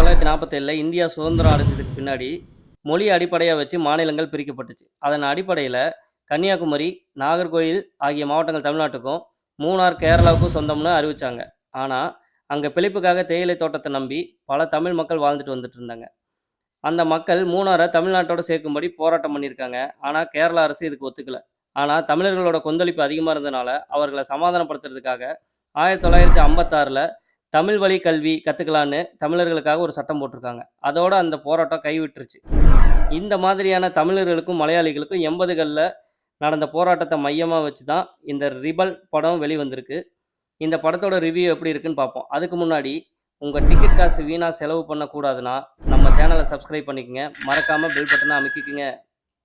தொள்ளாயிரத்தி நாற்பத்தேழில் இந்தியா சுதந்திரம் அடைஞ்சதுக்கு பின்னாடி மொழி அடிப்படையாக வச்சு மாநிலங்கள் பிரிக்கப்பட்டுச்சு. அதன் அடிப்படையில் கன்னியாகுமரி நாகர்கோயில் ஆகிய மாவட்டங்கள் தமிழ்நாட்டுக்கும் மூணார் கேரளாவுக்கும் சொந்தம்னு அறிவித்தாங்க ஆனால் அங்கே பிழைப்புக்காக தேயிலை தோட்டத்தை நம்பி பல தமிழ் மக்கள் வாழ்ந்துட்டு வந்துட்டு இருந்தாங்க. அந்த மக்கள் மூணாரை தமிழ்நாட்டோட சேர்க்கும்படி போராட்டம் பண்ணியிருக்காங்க. ஆனால் கேரளா அரசு இதுக்கு ஒத்துக்கல. ஆனால் தமிழர்களோட கொந்தளிப்பு அதிகமாக இருந்தனால அவர்களை சமாதானப்படுத்துறதுக்காக ஆயிரத்தி தொள்ளாயிரத்தி ஐம்பத்தாறில் தமிழ் வழி கல்வி கற்றுக்கலான்னு தமிழர்களுக்காக ஒரு சட்டம் போட்டிருக்காங்க. அதோட அந்த போராட்டம் கைவிட்டுருச்சு. இந்த மாதிரியான தமிழர்களுக்கும் மலையாளிகளுக்கும் எண்பதுகளில் நடந்த போராட்டத்தை மையமாக வச்சு தான் இந்த ரிபல் படம் வெளிவந்திருக்கு. இந்த படத்தோட ரிவ்யூ எப்படி இருக்குன்னு பார்ப்போம். அதுக்கு முன்னாடி உங்கள் டிக்கெட் காசு வீணாக செலவு பண்ணக்கூடாதுன்னா நம்ம சேனலை சப்ஸ்கிரைப் பண்ணிக்கங்க. மறக்காமல் பெல் பட்டனை அமைக்கிக்கோங்க.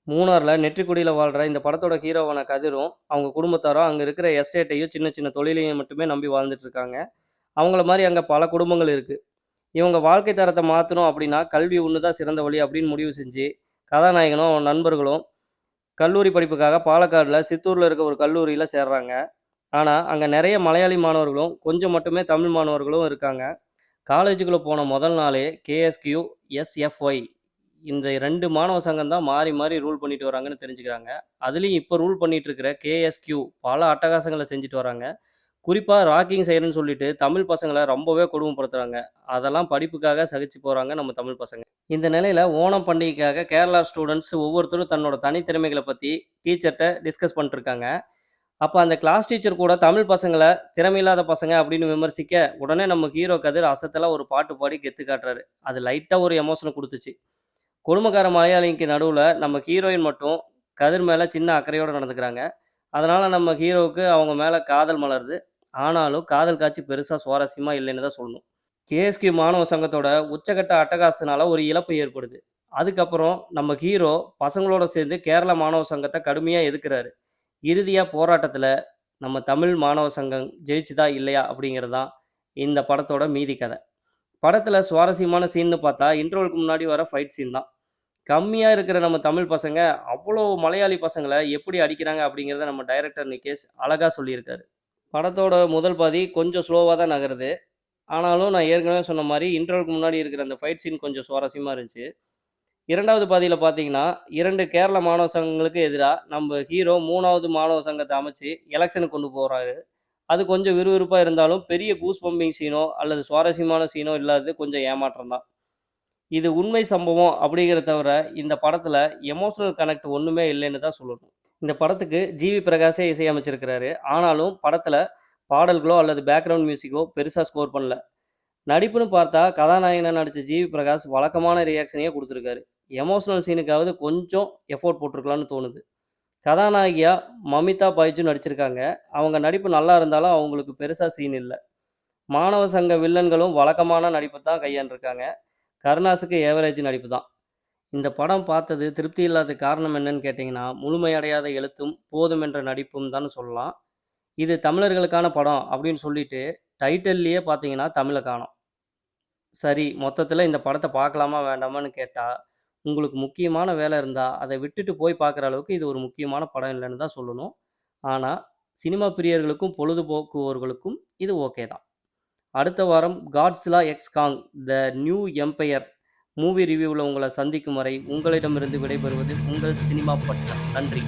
மூணாரில் நெற்றிக்குடியில் வாழ்கிற இந்த படத்தோட ஹீரோவான கதிரும் அவங்க குடும்பத்தாரும் அங்கே இருக்கிற எஸ்டேட்டையும் சின்ன சின்ன தொழிலையும் மட்டுமே நம்பி வாழ்ந்துட்டு இருக்காங்க. அவங்கள மாதிரி அங்கே பல குடும்பங்கள் இருக்குது இவங்க வாழ்க்கை தரத்தை மாற்றணும் அப்படின்னா கல்வி ஒன்று தான் சிறந்த வழி அப்படின்னு முடிவு செஞ்சு கதாநாயகனும் அவன் நண்பர்களும் கல்லூரி படிப்புக்காக பாலக்காடில் சித்தூரில் இருக்க ஒரு கல்லூரியில் சேர்றாங்க. ஆனால் அங்கே நிறைய மலையாளி மாணவர்களும் கொஞ்சம் மட்டுமே தமிழ் மாணவர்களும் இருக்காங்க. காலேஜுக்குள்ளே போன முதல் நாளே கேஎஸ்கியூ எஸ்எஃப்ஒய் இந்த ரெண்டு மாணவ சங்கம் தான் மாறி மாறி ரூல் பண்ணிட்டு வராங்கன்னு தெரிஞ்சுக்கிறாங்க. அதுலேயும் இப்போ ரூல் பண்ணிட்டு இருக்கிற கேஎஸ்கியூ பல அட்டகாசங்களை செஞ்சுட்டு வராங்க. குறிப்பாக ராக்கிங் செய்கிறேன்னு சொல்லிட்டு தமிழ் பசங்களை ரொம்பவே கொடுமைப்படுத்துகிறாங்க அதெல்லாம் படிப்புக்காக சகிச்சு போகிறாங்க நம்ம தமிழ் பசங்க. இந்த நிலையில் ஓணம் பண்டிகைக்காக கேரளா ஸ்டூடெண்ட்ஸ் ஒவ்வொருத்தரும் தன்னோட தனித்திறமைகளை பற்றி டீச்சர்கிட்ட டிஸ்கஸ் பண்ணிட்டுருக்காங்க அப்போ அந்த கிளாஸ் டீச்சர் கூட தமிழ் பசங்களை திறமையில்லாத பசங்க அப்படின்னு விமர்சிக்க உடனே நம்ம ஹீரோ கதிர் அசத்தெல்லாம் ஒரு பாட்டு பாடி கெத்து காட்டுறாரு. அது லைட்டாக ஒரு எமோஷனை கொடுத்துச்சு. குடும்பக்கார மலையாளிக்கு நடுவில் நம்ம ஹீரோயின் மட்டும் கதிர் மேலே சின்ன அக்கறையோடு நடந்துக்கிறாங்க. அதனால் நம்ம ஹீரோவுக்கு அவங்க மேலே காதல் மலருது. ஆனாலும் காதல் காட்சி பெருசாக சுவாரஸ்யமாக இல்லைன்னு தான் சொல்லணும். கேஎஸ்கே மாணவ சங்கத்தோட உச்சக்கட்ட அட்டகாசத்தினால ஒரு இழப்பு ஏற்படுது. அதுக்கப்புறம் நம்ம ஹீரோ பசங்களோட சேர்ந்து கேரள மாணவ சங்கத்தை கடுமையாக எதுக்குறாரு இறுதியாக போராட்டத்தில் நம்ம தமிழ் மாணவ சங்கம் ஜெயிச்சுதா இல்லையா அப்படிங்கிறது தான் இந்த படத்தோட மீதி கதை. படத்தில் சுவாரஸ்யமான சீன்னு பார்த்தா இன்டர்வலுக்கு முன்னாடி வர ஃபைட் சீன் தான். கம்மியாக இருக்கிற நம்ம தமிழ் பசங்க அவ்வளோ மலையாளி பசங்களை எப்படி அடிக்கிறாங்க அப்படிங்கிறத நம்ம டைரக்டர் நிகேஷ் அழகாக சொல்லியிருக்காரு. படத்தோட முதல் பாதி கொஞ்சம் ஸ்லோவாக தான் நகருது. ஆனாலும் நான் ஏற்கனவே சொன்ன மாதிரி இன்டர்வலுக்கு முன்னாடி இருக்கிற அந்த ஃபைட் சீன் கொஞ்சம் சுவாரஸ்யமாக இருந்துச்சு. இரண்டாவது பாதியில் பார்த்தீங்கன்னா இரண்டு கேரள மாணவ சங்கங்களுக்கு எதிராக நம்ம ஹீரோ மூணாவது மாணவ சங்கத்தை அமைச்சு எலெக்ஷனுக்கு கொண்டு போகிறாரு அது கொஞ்சம் விறுவிறுப்பாக இருந்தாலும் பெரிய கூஸ் பம்பிங் சீனோ அல்லது சுவாரஸ்யமான சீனோ இல்லாதது கொஞ்சம் ஏமாற்றம் தான். இது உண்மை சம்பவம் அப்படிங்கிறத தவிர இந்த படத்தில் எமோஷனல் கனெக்ட் ஒன்றுமே இல்லைன்னு தான் சொல்லணும். இந்த படத்துக்கு ஜிவி பிரகாஷே இசையமைச்சிருக்கிறாரு. ஆனாலும் படத்தில் பாடல்களோ அல்லது பேக்ரவுண்ட் மியூசிக்கோ பெருசாக ஸ்கோர் பண்ணல. நடிப்புன்னு பார்த்தா கதாநாயகனாக நடித்த ஜிவி பிரகாஷ் வழக்கமான ரியாக்ஷனையே கொடுத்துருக்காரு. எமோஷனல் சீனுக்காவது கொஞ்சம் எஃபோர்ட் போட்டிருக்கலான்னு தோணுது. கதாநாயகியாக மமிதா பாய்ச்சும் நடிச்சிருக்காங்க. அவங்க நடிப்பு நல்லா இருந்தாலும் அவங்களுக்கு பெருசாக சீன் இல்லை. மாணவ சங்க வில்லன்களும் வழக்கமான நடிப்பு தான் கையாண்டிருக்காங்க. கருணாஸுக்கு ஏவரேஜ் நடிப்பு தான் இந்த படம் பார்த்தது திருப்தி இல்லாத காரணம் என்னன்னு கேட்டிங்கன்னா முழுமையடையாத எழுத்தும் போதும் என்ற நடிப்பும் தான் சொல்லலாம். இது தமிழர்களுக்கான படம் அப்படின்னு சொல்லிட்டு டைட்டில்லையே பார்த்தீங்கன்னா தமிழை காணும். சரி மொத்தத்தில் இந்த படத்தை பார்க்கலாமா வேண்டாமான்னு கேட்டால் உங்களுக்கு முக்கியமான வேலை இருந்தால் அதை விட்டுட்டு போய் பார்க்குற அளவுக்கு இது ஒரு முக்கியமான படம் இல்லைன்னு தான் சொல்லணும். ஆனால் சினிமா பிரியர்களுக்கும் பொழுதுபோக்குவோர்களுக்கும் இது ஓகே தான். அடுத்த வாரம் Godzilla x Kong the new empire movie ரிவ்யூவில் உங்களை சந்திக்கும் வரை உங்களிடமிருந்து விடைபெறுவது உங்கள் சினிமா பட்டம். நன்றி.